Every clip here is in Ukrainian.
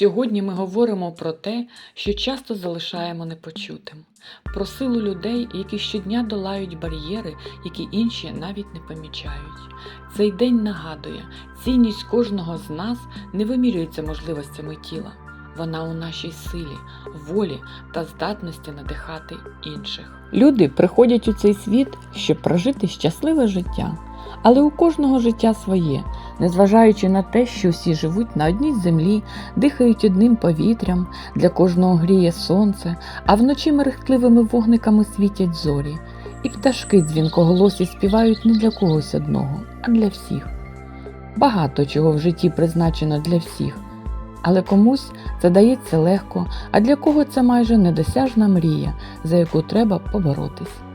Сьогодні ми говоримо про те, що часто залишаємо непочутим, про силу людей, які щодня долають бар'єри, які інші навіть не помічають. Цей день нагадує, цінність кожного з нас не вимірюється можливостями тіла. Вона у нашій силі, волі та здатності надихати інших. Люди приходять у цей світ, щоб прожити щасливе життя. Але у кожного життя своє, незважаючи на те, що всі живуть на одній землі, дихають одним повітрям, для кожного гріє сонце, а вночі мерехтливими вогниками світять зорі, і пташки дзвінкоголосі співають не для когось одного, а для всіх. Багато чого в житті призначено для всіх, але комусь це дається легко, а для кого це майже недосяжна мрія, за яку треба поборотись.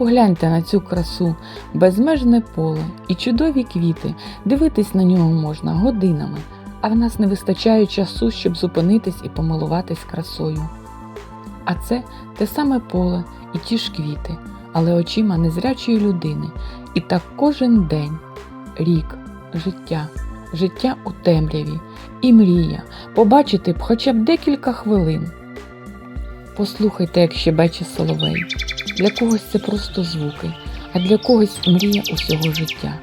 Погляньте на цю красу, безмежне поле і чудові квіти. Дивитись на нього можна годинами, а в нас не вистачає часу, щоб зупинитись і помилуватись красою. А це те саме поле і ті ж квіти, але очима незрячої людини. І так кожен день, рік, життя, життя у темряві і мрія побачити б хоча б декілька хвилин. Послухайте, як щебече соловей. Для когось це просто звуки, а для когось мрія усього життя.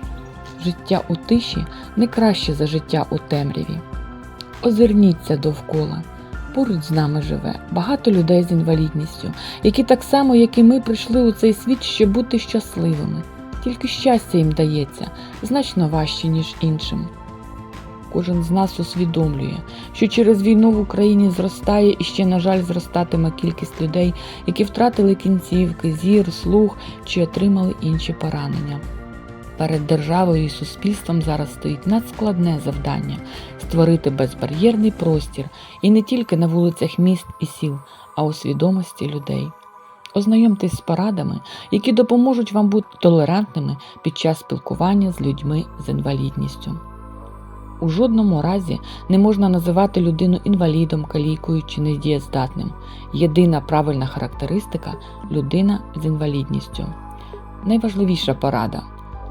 Життя у тиші не краще за життя у темряві. Озирніться довкола. Поруч з нами живе багато людей з інвалідністю, які так само, як і ми, прийшли у цей світ, щоб бути щасливими. Тільки щастя їм дається значно важче, ніж іншим. Кожен з нас усвідомлює, що через війну в Україні зростає і ще, на жаль, зростатиме кількість людей, які втратили кінцівки, зір, слух чи отримали інші поранення. Перед державою і суспільством зараз стоїть надскладне завдання створити безбар'єрний простір і не тільки на вулицях міст і сіл, а у свідомості людей. Ознайомтесь з порадами, які допоможуть вам бути толерантними під час спілкування з людьми з інвалідністю. У жодному разі не можна називати людину інвалідом, калікою чи недієздатним. Єдина правильна характеристика людина з інвалідністю. Найважливіша порада.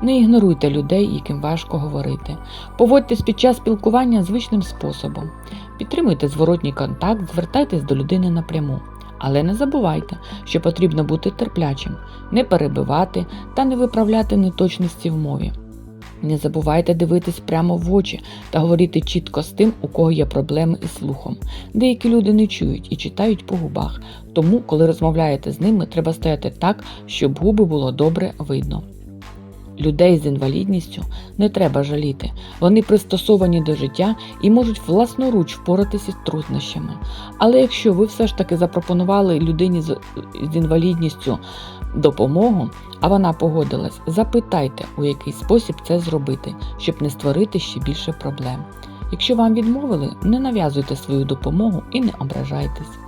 Не ігноруйте людей, яким важко говорити. Поводьтесь під час спілкування звичним способом. Підтримуйте зворотній контакт, звертайтесь до людини напряму. Але не забувайте, що потрібно бути терплячим, не перебивати та не виправляти неточності в мові. Не забувайте дивитись прямо в очі та говорити чітко з тим, у кого є проблеми із слухом. Деякі люди не чують і читають по губах, тому, коли розмовляєте з ними, треба стояти так, щоб губи було добре видно. Людей з інвалідністю не треба жаліти, вони пристосовані до життя і можуть власноруч впоратися з труднощами. Але якщо ви все ж таки запропонували людині з інвалідністю допомогу, а вона погодилась, запитайте, у який спосіб це зробити, щоб не створити ще більше проблем. Якщо вам відмовили, не нав'язуйте свою допомогу і не ображайтесь.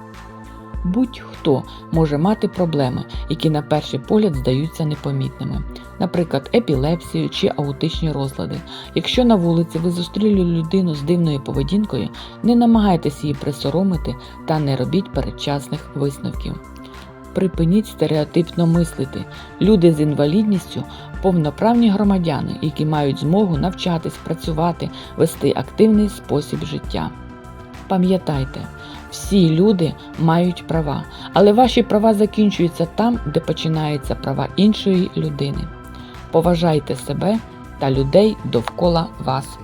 Будь-хто може мати проблеми, які на перший погляд здаються непомітними, наприклад, епілепсію чи аутичні розлади. Якщо на вулиці ви зустріли людину з дивною поведінкою, не намагайтеся її присоромити та не робіть передчасних висновків. Припиніть стереотипно мислити. Люди з інвалідністю повноправні громадяни, які мають змогу навчатись, працювати, вести активний спосіб життя. Пам'ятайте, всі люди мають права, але ваші права закінчуються там, де починаються права іншої людини. Поважайте себе та людей довкола вас.